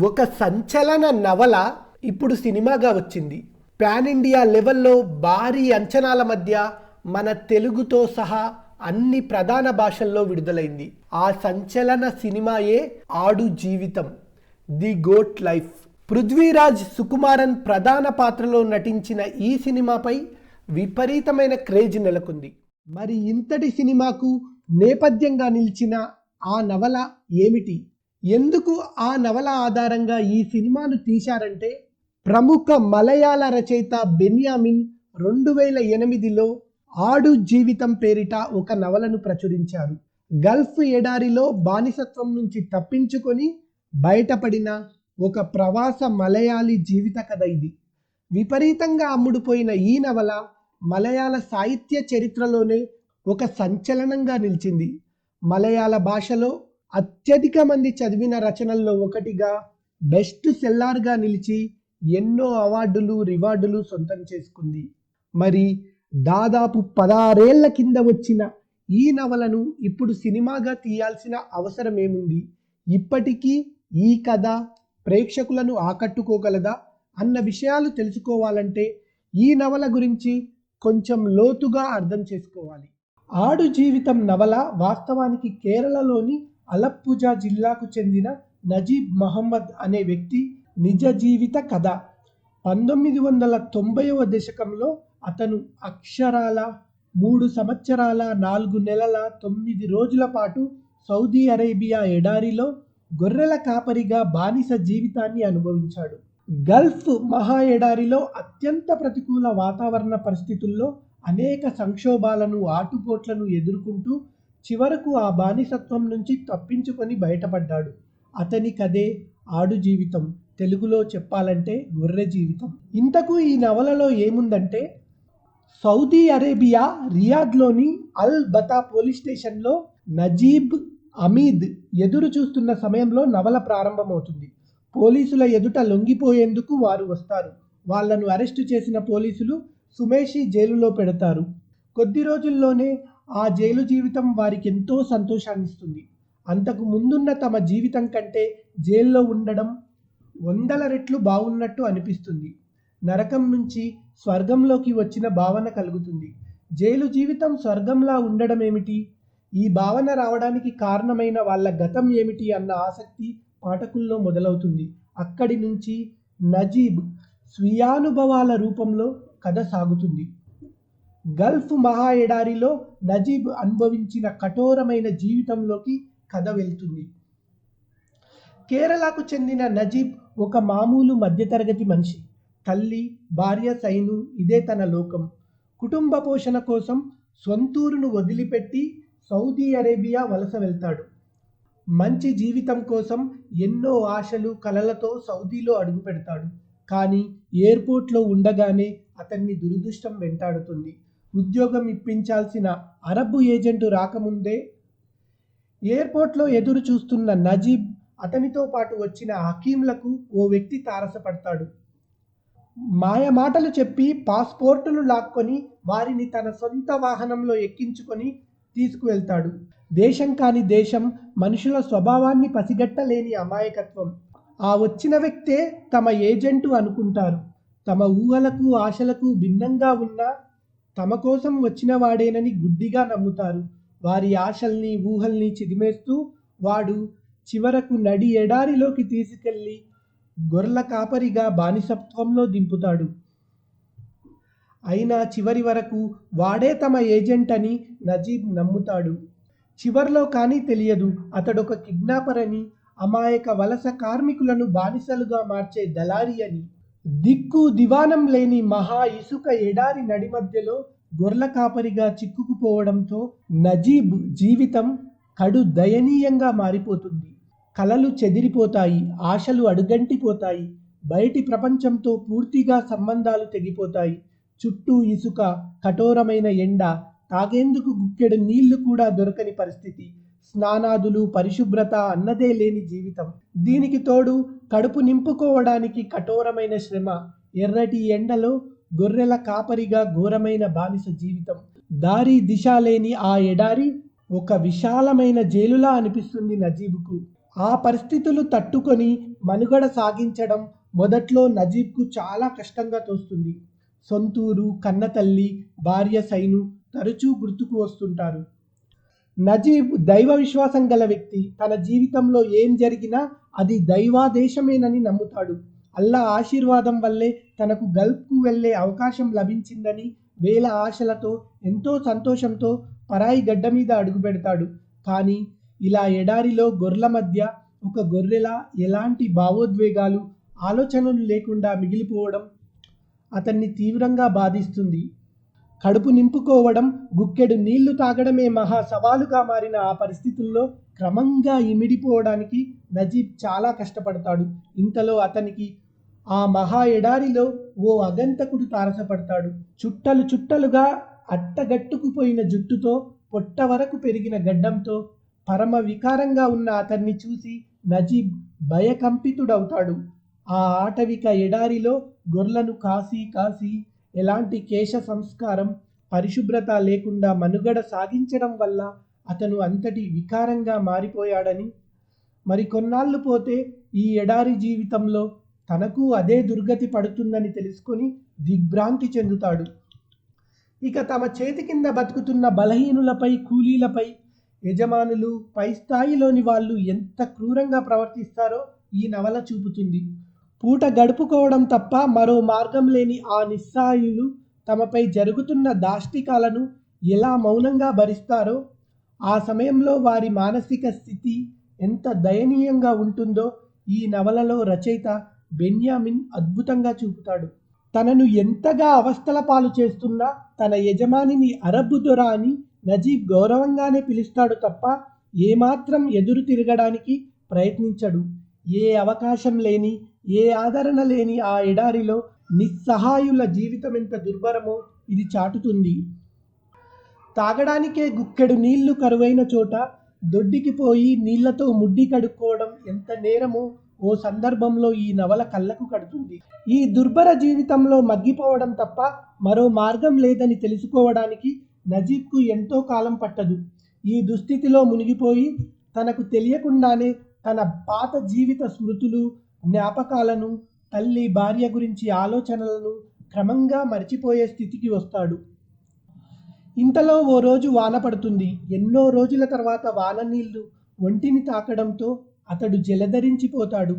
ఒక సంచలన నవల ఇప్పుడు సినిమాగా వచ్చింది. పాన్ ఇండియా లెవెల్లో భారీ అంచనాల మధ్య మన తెలుగుతో సహా అన్ని ప్రధాన భాషల్లో విడుదలైంది. ఆ సంచలన సినిమాయే Aadu Jeevitham the goat life. Prithviraj Sukumaran ప్రధాన పాత్రలో నటించిన ఈ సినిమాపై విపరీతమైన క్రేజ్ నెలకొంది. మరి ఇంతటి సినిమాకు నేపథ్యంగా నిలిచిన ఆ నవల ఏమిటి? ఎందుకు ఆ నవల ఆధారంగా ఈ సినిమాను తీశారంటే ప్రముఖ మలయాళ రచయిత బెన్యామిన్ రెండు వేల ఎనిమిదిలో ఆడు జీవితం పేరిట ఒక నవలను ప్రచురించారు. గల్ఫ్ ఎడారిలో బానిసత్వం నుంచి తప్పించుకొని బయటపడిన ఒక ప్రవాస మలయాళీ జీవిత కథ ఇది. విపరీతంగా అమ్ముడుపోయిన ఈ నవల మలయాళ సాహిత్య చరిత్రలోనే ఒక సంచలనంగా నిలిచింది. మలయాళ భాషలో అత్యధిక మంది చదివిన రచనల్లో ఒకటిగా బెస్ట్ సెల్లార్గా నిలిచి ఎన్నో అవార్డులు రివార్డులు సొంతం చేసుకుంది. మరి దాదాపు పదారేళ్ళ కింద వచ్చిన ఈ నవలను ఇప్పుడు సినిమాగా తీయాల్సిన అవసరం ఏముంది ఇప్పటికీ ఈ కథ ప్రేక్షకులను ఆకట్టుకోగలదా అన్న విషయాలు తెలుసుకోవాలంటే ఈ నవల గురించి కొంచెం లోతుగా అర్థం చేసుకోవాలి. ఆడు జీవితం నవల వాస్తవానికి కేరళలోని అలప్పుజా జిల్లాకు చెందిన నజీబ్ మహమ్మద్ అనే వ్యక్తి నిజ జీవిత కథ. పంతొమ్మిది వందల తొంభైవ దశకంలో అతను అక్షరాల మూడు సంవత్సరాల నాలుగు నెలల తొమ్మిది రోజుల పాటు సౌదీ అరేబియా ఎడారిలో గొర్రెల కాపరిగా బానిస జీవితాన్ని అనుభవించాడు. గల్ఫ్ మహా ఎడారిలో అత్యంత ప్రతికూల వాతావరణ పరిస్థితుల్లో అనేక సంక్షోభాలను ఆటుపోట్లను ఎదుర్కొంటూ చివరకు ఆ బానిసత్వం నుంచి తప్పించుకొని బయటపడ్డాడు. అతని కథే ఆడు జీవితం. తెలుగులో చెప్పాలంటే గొర్రె జీవితం. ఇంతకు ఈ నవలలో ఏముందంటే సౌదీ అరేబియా రియాద్లోని అల్ బతా పోలీస్ స్టేషన్లో నజీబ్ అమీద్ ఎదురు చూస్తున్న సమయంలో నవల ప్రారంభమవుతుంది. పోలీసుల ఎదుట లొంగిపోయేందుకు వారు వస్తారు. వాళ్ళను అరెస్టు చేసిన పోలీసులు సుమేషి జైలులో పెడతారు. కొద్ది రోజుల్లోనే ఆ జైలు జీవితం వారికి ఎంతో సంతోషాన్నిస్తుంది. అంతకు ముందున్న తమ జీవితం కంటే జైల్లో ఉండడం వందల రెట్లు బాగున్నట్టు అనిపిస్తుంది. నరకం నుంచి స్వర్గంలోకి వచ్చిన భావన కలుగుతుంది. జైలు జీవితం స్వర్గంలా ఉండడం ఏమిటి ఈ భావన రావడానికి కారణమైన వాళ్ళ గతం ఏమిటి అన్న ఆసక్తి పాఠకుల్లో మొదలవుతుంది. అక్కడి నుంచి నజీబ్ స్వీయానుభవాల రూపంలో కథ సాగుతుంది. గల్ఫ్ మహా ఎడారిలో నజీబ్ అనుభవించిన కఠోరమైన జీవితంలోకి కథ వెళ్తుంది. కేరళకు చెందిన నజీబ్ ఒక మామూలు మధ్యతరగతి మనిషి. తల్లి భార్య సైను ఇదే తన లోకం. కుటుంబ పోషణ కోసం సొంతూరును వదిలిపెట్టి సౌదీ అరేబియా వలస వెళ్తాడు. మంచి జీవితం కోసం ఎన్నో ఆశలు కలలతో సౌదీలో అడుగు పెడతాడు కానీ ఎయిర్పోర్ట్లో ఉండగానే అతన్ని దురదృష్టం వెంటాడుతుంది. ఉద్యోగం ఇప్పించాల్సిన అరబ్బు ఏజెంటు రాకముందే ఎయిర్పోర్ట్లో ఎదురు చూస్తున్న నజీబ్ అతనితో పాటు వచ్చిన హకీంలకు ఓ వ్యక్తి తారసపడతాడు. మాయ మాటలు చెప్పి పాస్పోర్టులు లాక్కొని వారిని తన సొంత వాహనంలో ఎక్కించుకొని తీసుకువెళ్తాడు. దేశం కాని దేశం మనుషుల స్వభావాన్ని పసిగట్టలేని అమాయకత్వం. ఆ వచ్చిన వ్యక్తే తమ ఏజెంటు అనుకుంటారు. తమ ఊహలకు ఆశలకు భిన్నంగా ఉన్న తమ కోసం వచ్చిన వాడేనని గుడ్డిగా నమ్ముతారు. వారి ఆశల్ని ఊహల్ని చిదిమేస్తూ వాడు చివరకు నడి ఎడారిలోకి తీసుకెళ్ళి గొర్రెల కాపరిగా బానిసత్వంలో దింపుతాడు. అయినా చివరి వరకు వాడే తమ ఏజెంట్ అని నజీబ్ నమ్ముతాడు. చివర్లో కానీ తెలియదు. అతడొక కిడ్నాపర్ అని అమాయక వలస కార్మికులను బానిసలుగా మార్చే దళారి అని దిక్కు దివానం లేని మహా ఇసుక ఎడారి నడి మధ్యలో గొర్రెల కాపరిగా చిక్కుకుపోవడంతో నజీబ్ జీవితం కడు దయనీయంగా మారిపోతుంది. కలలు చెదిరిపోతాయి ఆశలు అడుగంటిపోతాయి బయటి ప్రపంచంతో పూర్తిగా సంబంధాలు తెగిపోతాయి. చుట్టూ ఇసుక కఠోరమైన ఎండ తాగేందుకు గుక్కెడు నీళ్ళు కూడా దొరకని పరిస్థితి. స్నానాదులు పరిశుభ్రత అన్నదే లేని జీవితం. దీనికి తోడు కడుపు నింపుకోవడానికి కఠోరమైన శ్రమ ఎర్రటి ఎండలో గొర్రెల కాపరిగా ఘోరమైన బానిస జీవితం. దారి దిశ లేని ఆ ఎడారి ఒక విశాలమైన జైలులా అనిపిస్తుంది నజీబ్కు. ఆ పరిస్థితులు తట్టుకొని మనుగడ సాగించడం మొదట్లో నజీబ్కు చాలా కష్టంగా తోస్తుంది. సొంతూరు కన్నతల్లి భార్య సైను తరచూ గుర్తుకు వస్తుంటారు. నజీబ్ దైవ విశ్వాసం గల వ్యక్తి. తన జీవితంలో ఏం జరిగినా అది దైవాదేశమేనని నమ్ముతాడు. అల్లా ఆశీర్వాదం వల్లే తనకు గల్ఫ్కు వెళ్ళే అవకాశం లభించిందని వేల ఆశలతో ఎంతో సంతోషంతో పరాయి గడ్డ మీద అడుగుపెడతాడు కానీ ఇలా ఎడారిలో గొర్రెల మధ్య ఒక గొర్రెలా ఎలాంటి భావోద్వేగాలు ఆలోచనలు లేకుండా మిగిలిపోవడం అతన్ని తీవ్రంగా బాధిస్తుంది. కడుపు నింపుకోవడం గుక్కెడు నీళ్ళు తాగడమే మహా సవాలుగా మారిన ఆ పరిస్థితుల్లో క్రమంగా ఇమిడిపోవడానికి నజీబ్ చాలా కష్టపడతాడు. ఇంతలో అతనికి ఆ మహా ఎడారిలో ఓ అగంతకుడు తారసపడతాడు. చుట్టలు చుట్టలుగా అట్టగట్టుకుపోయిన జుట్టుతో పొట్ట వరకు పెరిగిన గడ్డంతో పరమ వికారంగా ఉన్న అతన్ని చూసి నజీబ్ భయకంపితుడవుతాడు. ఆ ఆటవిక ఎడారిలో గొర్లను కాసి కాసి ఎలాంటి కేశ సంస్కారం పరిశుభ్రత లేకుండా మనుగడ సాగించడం వల్ల అతను అంతటి వికారంగా మారిపోయాడని? మరి కొన్నాళ్ళు పోతే ఈ ఎడారి జీవితంలో తనకు అదే దుర్గతి పడుతుందని తెలుసుకొని దిగ్భ్రాంతి చెందుతాడు. ఇక తమ చేతి కింద బతుకుతున్న బలహీనులపై కూలీలపై యజమానులు పై స్థాయిలోని వాళ్ళు ఎంత క్రూరంగా ప్రవర్తిస్తారో ఈ నవల చూపుతుంది. పూట గడుపుకోవడం తప్ప మరో మార్గం లేని ఆ నిస్సాయులు తమపై జరుగుతున్న దాష్టికాలను ఎలా మౌనంగా భరిస్తారో ఆ సమయంలో వారి మానసిక స్థితి ఎంత దయనీయంగా ఉంటుందో ఈ నవలలో రచయిత బెన్యామిన్ అద్భుతంగా చూపుతాడు. తనను ఎంతగా అవస్థల పాలు చేస్తున్నా తన యజమానిని అరబ్బు దొర అని నజీబ్ గౌరవంగానే పిలుస్తాడు తప్ప ఏమాత్రం ఎదురు తిరగడానికి ప్రయత్నించడు. ఏ అవకాశం లేని ఏ ఆదరణ లేని ఆ ఎడారిలో నిస్సహాయుల జీవితం ఎంత దుర్భరమో ఇది చాటుతుంది. తాగడానికే గుక్కెడు నీళ్ళు కరువైన చోట దొడ్డికి పోయి నీళ్ళతో ముడ్డి కడుక్కోవడం ఎంత నేరమో ఓ సందర్భంలో ఈ నవల కళ్ళకు కడుతుంది. ఈ దుర్భర జీవితంలో మగ్గిపోవడం తప్ప మరో మార్గం లేదని తెలుసుకోవడానికి నజీబ్కు ఎంతో కాలం పట్టదు. ఈ దుస్థితిలో మునిగిపోయి తనకు తెలియకుండానే తన పాత జీవిత స్మృతులు జ్ఞాపకాలను తల్లి భార్య గురించి ఆలోచనలను క్రమంగా మర్చిపోయే స్థితికి వస్తాడు. ఇంతలో ఓ రోజు వాన పడుతుంది. ఎన్నో రోజుల తర్వాత వాన నీళ్ళు ఒంటిని తాకడంతో అతడు జలధరించిపోతాడు.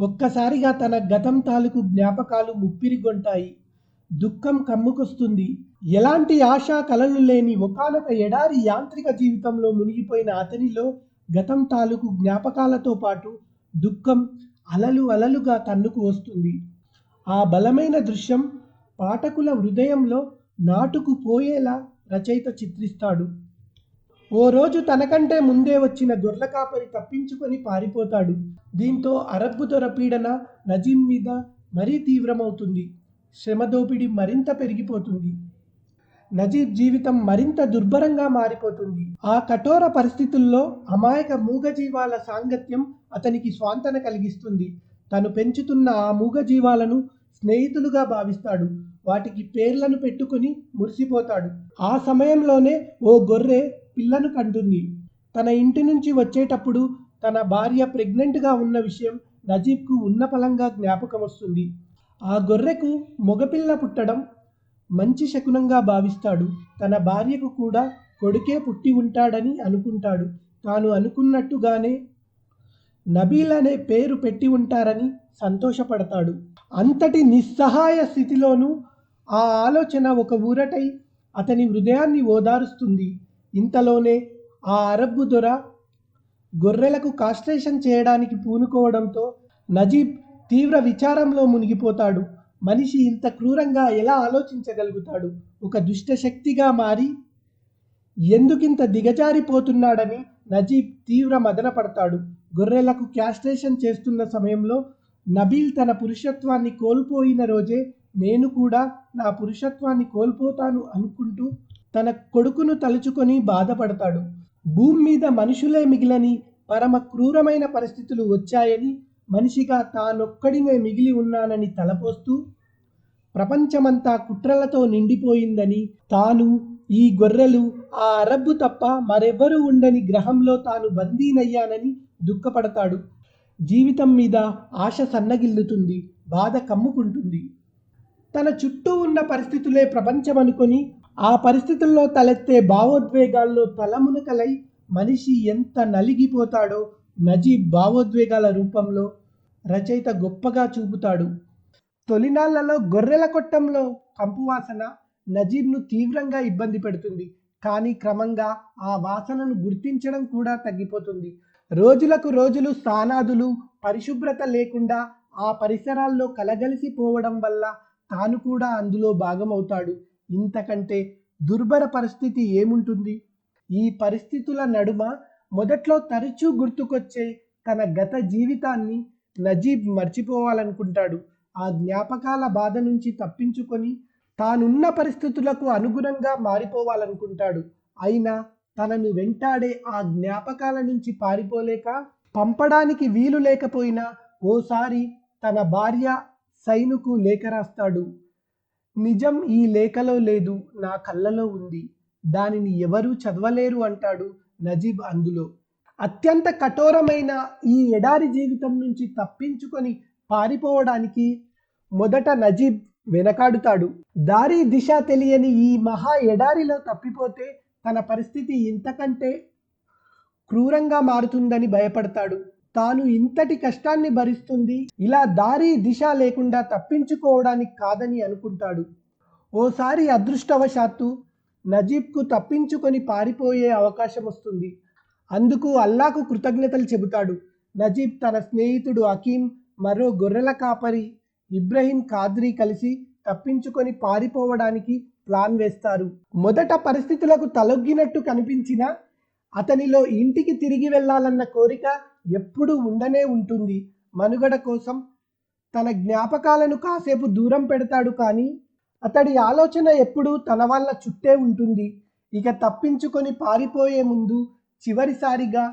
ఒక్కసారిగా తన గతం తాలూకు జ్ఞాపకాలు ముప్పిరిగొంటాయి. దుఃఖం కమ్ముకొస్తుంది. ఎలాంటి ఆశా కలలు లేని ఒకానొక ఎడారి యాంత్రిక జీవితంలో మునిగిపోయిన అతనిలో గతం తాలూకు జ్ఞాపకాలతో పాటు దుఃఖం అలలు అలలుగా తన్నుకు వస్తుంది. ఆ బలమైన దృశ్యం పాఠకుల హృదయంలో నాటుకు పోయేలా రచయిత చిత్రిస్తాడు. ఓ రోజు తనకంటే ముందే వచ్చిన గొర్రెల కాపరి తప్పించుకొని పారిపోతాడు. దీంతో అరబ్బు దొర పీడన నజీం మీద మరీ తీవ్రమవుతుంది. శ్రమ దోపిడీ మరింత పెరిగిపోతుంది. నజీబ్ జీవితం మరింత దుర్భరంగా మారిపోతుంది. ఆ కఠోర పరిస్థితుల్లో అమాయక మూగజీవాల సాంగత్యం అతనికి స్వాంతన కలిగిస్తుంది. తను పెంచుతున్న ఆ మూగజీవాలను స్నేహితులుగా భావిస్తాడు. వాటికి పేర్లను పెట్టుకుని మురిసిపోతాడు. ఆ సమయంలోనే ఓ గొర్రె పిల్లను కంటుంది. తన ఇంటి నుంచి వచ్చేటప్పుడు తన భార్య ప్రెగ్నెంట్గా ఉన్న విషయం నజీబ్కు ఉన్నపలంగా జ్ఞాపకం వస్తుంది ఆ గొర్రెకు మగపిల్ల పుట్టడం మంచి శకునంగా భావిస్తాడు. తన భార్యకు కూడా కొడుకే పుట్టి ఉంటాడని అనుకుంటాడు. తాను అనుకున్నట్టుగానే నబీల్ అనే పేరు పెట్టి ఉంటారని సంతోషపడతాడు. అంతటి నిస్సహాయ స్థితిలోనూ ఆ ఆలోచన ఒక ఊరటై అతని హృదయాన్ని ఓదారుస్తుంది. ఇంతలోనే ఆ అరబ్బు దొర గొర్రెలకు కాస్ట్రేషన్ చేయడానికి పూనుకోవడంతో నజీబ్ తీవ్ర విచారంలో మునిగిపోతాడు. మనిషి ఇంత క్రూరంగా ఎలా ఆలోచించగలుగుతాడు? ఒక దుష్ట శక్తిగా మారి ఎందుకింత దిగజారిపోతున్నాడని నజీబ్ తీవ్ర మదన పడతాడు గొర్రెలకు క్యాస్ట్రేషన్ చేస్తున్న సమయంలో నబీల్ తన పురుషత్వాన్ని కోల్పోయిన రోజే నేను కూడా నా పురుషత్వాన్ని కోల్పోతాను అనుకుంటూ తన కొడుకును తలుచుకొని బాధపడతాడు. భూమి మీద మనుషులే మిగిలని పరమ క్రూరమైన పరిస్థితులు వచ్చాయని మనిషిగా తానొక్కడినే మిగిలి ఉన్నానని తలపోస్తూ ప్రపంచమంతా కుట్రలతో నిండిపోయిందని తాను ఈ గొర్రెలు ఆ అరబ్బు తప్ప మరెవ్వరూ ఉండని గ్రహంలో తాను బందీనయ్యానని దుఃఖపడతాడు. జీవితం మీద ఆశ సన్నగిల్లుతుంది బాధ కమ్ముకుంటుంది. తన చుట్టూ ఉన్న పరిస్థితులే ప్రపంచం అనుకొని ఆ పరిస్థితుల్లో తలెత్తే భావోద్వేగాల్లో తలమునకలై మనిషి ఎంత నలిగిపోతాడో నజీబ్ భావోద్వేగాల రూపంలో రచయిత గొప్పగా చూపుతాడు. తొలినాళ్ళలో గొర్రెల కొట్టంలో కంపువాసన నజీబ్ను తీవ్రంగా ఇబ్బంది పెడుతుంది. కానీ క్రమంగా ఆ వాసనను గుర్తించడం కూడా తగ్గిపోతుంది. రోజులకు రోజులు స్థానాదులు పరిశుభ్రత లేకుండా ఆ పరిసరాల్లో కలగలిసిపోవడం వల్ల తాను కూడా అందులో భాగమవుతాడు. ఇంతకంటే దుర్భర పరిస్థితి ఏముంటుంది? ఈ పరిస్థితుల నడుమ మొదట్లో తరచూ గుర్తుకొచ్చే తన గత జీవితాన్ని నజీబ్ మర్చిపోవాలనుకుంటాడు. ఆ జ్ఞాపకాల బాధ నుంచి తప్పించుకొని తానున్న పరిస్థితులకు అనుగుణంగా మారిపోవాలనుకుంటాడు. అయినా తనను వెంటాడే ఆ జ్ఞాపకాల నుంచి పారిపోలేక పంపడానికి వీలు లేకపోయినా ఓసారి తన భార్య సైనుకు లేఖ రాస్తాడు. నిజం ఈ లేఖలో లేదు నా కళ్ళలో ఉంది. దానిని ఎవరూ చదవలేరు అంటాడు. నజీబ్ అందులో. అత్యంత కఠోరమైన ఈ ఎడారి జీవితం నుంచి తప్పించుకొని పారిపోవడానికి మొదట నజీబ్ వెనకాడుతాడు. దారి దిశ తెలియని ఈ మహా ఎడారిలో తప్పిపోతే తన పరిస్థితి ఇంతకంటే క్రూరంగా మారుతుందని భయపడతాడు. తాను ఇంతటి కష్టాన్ని భరిస్తుంది ఇలా దారి దిశ లేకుండా తప్పించుకోవడానికి కాదని అనుకుంటాడు. ఓసారి అదృష్టవశాత్తు నజీబ్కు తప్పించుకొని పారిపోయే అవకాశం వస్తుంది. అందుకు అల్లాకు కృతజ్ఞతలు చెబుతాడు. నజీబ్ తన స్నేహితుడు అకీం మరో గొర్రెల కాపరి ఇబ్రహీం ఖాద్రీ కలిసి తప్పించుకొని పారిపోవడానికి ప్లాన్ వేస్తారు. మొదట పరిస్థితులకు తలొగ్గినట్టు కనిపించినా అతనిలో ఇంటికి తిరిగి వెళ్ళాలన్న కోరిక ఎప్పుడూ ఉండనే ఉంటుంది. మనుగడ కోసం తన జ్ఞాపకాలను కాసేపు దూరం పెడతాడు కానీ అతడి ఆలోచన ఎప్పుడూ తన వాళ్ళ చుట్టే ఉంటుంది. ఇక తప్పించుకొని పారిపోయే ముందు చివరిసారిగా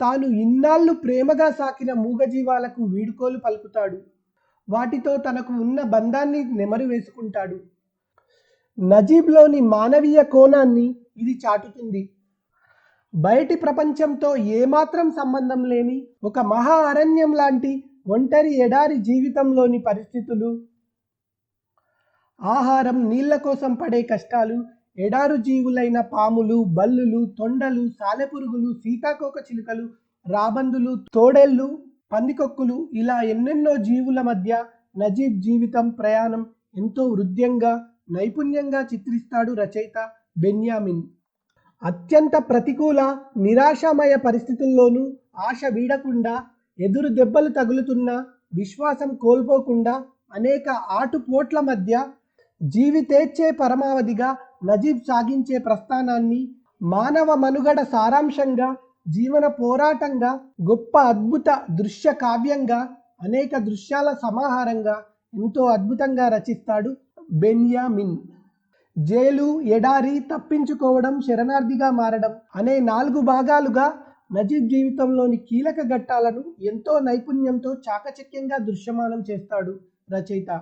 తాను ఇన్నాళ్ళు ప్రేమగా సాకిన మూగజీవాలకు వీడుకోలు పలుకుతాడు. వాటితో తనకు ఉన్న బంధాన్ని నెమరు వేసుకుంటాడు. నజీబ్లోని మానవీయ కోణాన్ని ఇది చాటుతుంది. బయటి ప్రపంచంతో ఏమాత్రం సంబంధం లేని ఒక మహా అరణ్యం లాంటి ఒంటరి ఎడారి జీవితంలోని పరిస్థితులు ఆహారం నీళ్ళ కోసం పడే కష్టాలు ఎడారు జీవులైన పాములు బల్లులు తొండలు సాలెపురుగులు సీతాకోక చిలుకలు రాబందులు తోడేళ్ళు పందికొక్కులు ఇలా ఎన్నెన్నో జీవుల మధ్య నజీబ్ జీవితం ప్రయాణం ఎంతో హృద్యంగా నైపుణ్యంగా చిత్రిస్తాడు రచయిత బెన్యామిన్. అత్యంత ప్రతికూల నిరాశామయ పరిస్థితుల్లోనూ ఆశ వీడకుండా ఎదురు దెబ్బలు తగులుతున్నా విశ్వాసం కోల్పోకుండా అనేక ఆటుపోట్ల మధ్య జీవితేచ్ఛే పరమావధిగా నజీబ్ సాగించే ప్రస్థానాన్ని మానవ మనుగడ సారాంశంగా జీవన పోరాటంగా గొప్ప అద్భుత దృశ్య కావ్యంగా అనేక దృశ్యాల సమాహారంగా ఎంతో అద్భుతంగా రచిస్తాడు బెన్యామిన్. జైలు ఎడారి తప్పించుకోవడం శరణార్థిగా మారడం అనే నాలుగు భాగాలుగా నజీబ్ జీవితంలోని కీలక ఘట్టాలను ఎంతో నైపుణ్యంతో చాకచక్యంగా దృశ్యమానం చేస్తాడు రచయిత.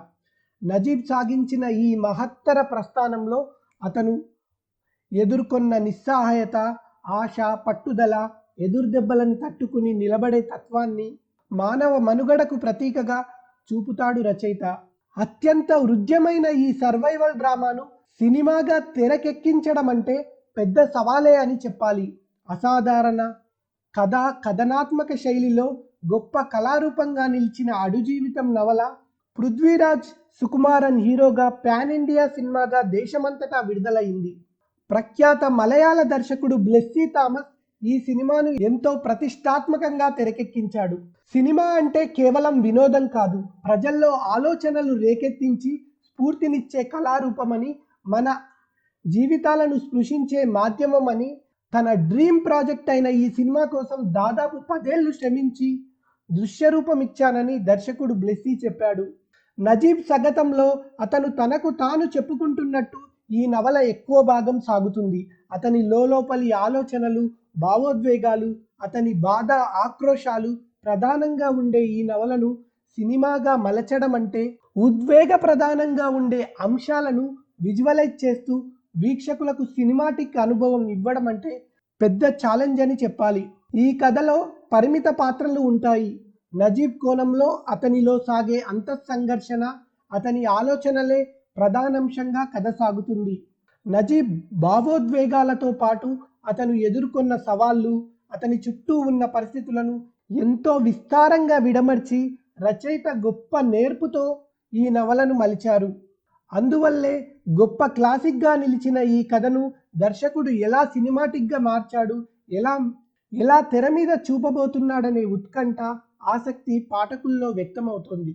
నజీబ్ సాగించిన ఈ మహత్తర ప్రస్థానంలో అతను ఎదుర్కొన్న నిస్సహాయత ఆశ పట్టుదల ఎదురుదెబ్బలను తట్టుకుని నిలబడే తత్వాన్ని మానవ మనుగడకు ప్రతీకగా చూపుతాడు రచయిత. అత్యంత హృద్యమైన ఈ సర్వైవల్ డ్రామాను సినిమాగా తెరకెక్కించడం అంటే పెద్ద సవాలే అని చెప్పాలి. అసాధారణ కథ కథనాత్మక శైలిలో గొప్ప కళారూపంగా నిలిచిన అడు జీవితం నవల పృథ్వీరాజ్ సుకుమారన్ హీరోగా పాన్ ఇండియా సినిమాగా దేశమంతటా విడుదలైంది. ప్రఖ్యాత మలయాళ దర్శకుడు బ్లెస్సీ థామస్ ఈ సినిమాను ఎంతో ప్రతిష్టాత్మకంగా తెరకెక్కించాడు. సినిమా అంటే కేవలం వినోదం కాదు ప్రజల్లో ఆలోచనలు రేకెత్తించి స్ఫూర్తినిచ్చే కళారూపమని మన జీవితాలను స్పృశించే మాధ్యమం అని తన డ్రీమ్ ప్రాజెక్ట్ అయిన ఈ సినిమా కోసం దాదాపు పదేళ్ళు శ్రమించి దృశ్యరూపం ఇచ్చానని దర్శకుడు బ్లెస్సీ చెప్పాడు. నజీబ్ సగతంలో అతను తనకు తాను చెప్పుకుంటున్నట్టు ఈ నవల ఎక్కువ భాగం సాగుతుంది. అతని లోపలి ఆలోచనలు భావోద్వేగాలు అతని బాధ ఆక్రోశాలు ప్రధానంగా ఉండే ఈ నవలను సినిమాగా మలచడం అంటే ఉద్వేగ ప్రధానంగా ఉండే అంశాలను విజువలైజ్ చేస్తూ వీక్షకులకు సినిమాటిక్ అనుభవం ఇవ్వడం అంటే పెద్ద ఛాలెంజ్ అని చెప్పాలి. ఈ కథలో పరిమిత పాత్రలు ఉంటాయి. నజీబ్ కోణంలో అతనిలో సాగే అంతఃసంఘర్షణ అతని ఆలోచనలే ప్రధానాంశంగా కథ సాగుతుంది. నజీబ్ భావోద్వేగాలతో పాటు అతను ఎదుర్కొన్న సవాళ్ళు అతని చుట్టూ ఉన్న పరిస్థితులను ఎంతో విస్తారంగా విడమర్చి రచయిత గొప్ప నేర్పుతో ఈ నవలను మలిచారు. అందువల్లే గొప్ప క్లాసిక్గా నిలిచిన ఈ కథను దర్శకుడు ఎలా సినిమాటిక్గా మార్చాడు ఎలా ఎలా తెర మీద చూపబోతున్నాడనే ఉత్కంఠ ఆసక్తి పాఠకుల్లో వ్యక్తమవుతోంది.